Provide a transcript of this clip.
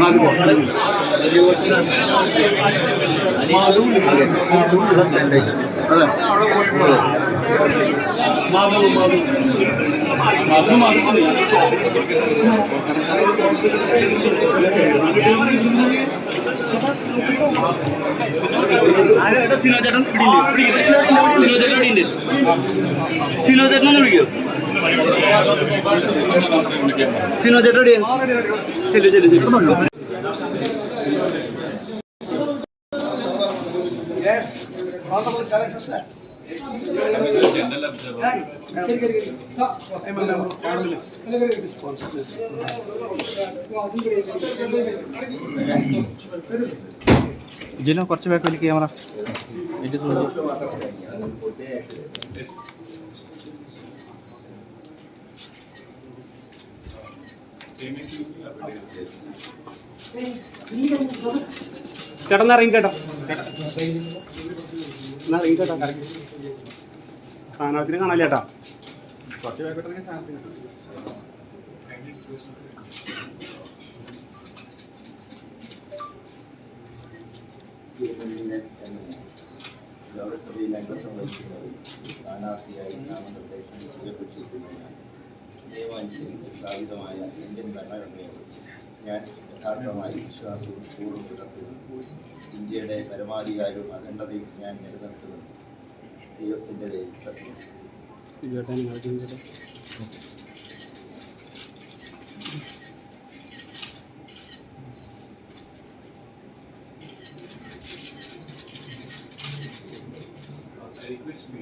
నాకు സിനോ ചേട്ടൻ സിനോ ചേട്ടൻ ഇവിടെ ഉണ്ട് സിനോ ചേട്ടൻ ഒന്ന് വിളിക്കോ സിനോ ചേട്ടൻ എവിടെയാ ചെല്ലു ചെല്ലു ചെല്ലു ജിലോ കുറച്ച് ബാക്ക് വലിക്ക് ക്യാമറ ചേട്ടൻ ഇറങ്ങി കേട്ടോ. എന്നാ ഇറങ്ങി കേട്ടോ സ്ഥാനാർത്ഥിനെ കാണാൻ ചേട്ടാ ലോകസഭയിൽ അംഗത്വം വഹിക്കുന്നത് സ്ഥാനാർത്ഥിയായി നാമനിർദ്ദേശം ചെയ്യപ്പെട്ടിരിക്കുന്നതിനാൽ നിയമമനുസരിച്ച് സ്ഥാപിതമായ ഇന്ത്യൻ ഭരണഘടനയോട് ഞാൻ യഥാർത്ഥമായി വിശ്വാസവും പൂർവം പുലർത്തുന്നു ഇന്ത്യയുടെ പരമാധികാരവും അഖണ്ഡതയും ഞാൻ നിലനിർത്തുന്നു ദൈവത്തിന്റെ പേരിൽ സത്യം. ചേട്ടാ നിങ്ങൾ I request me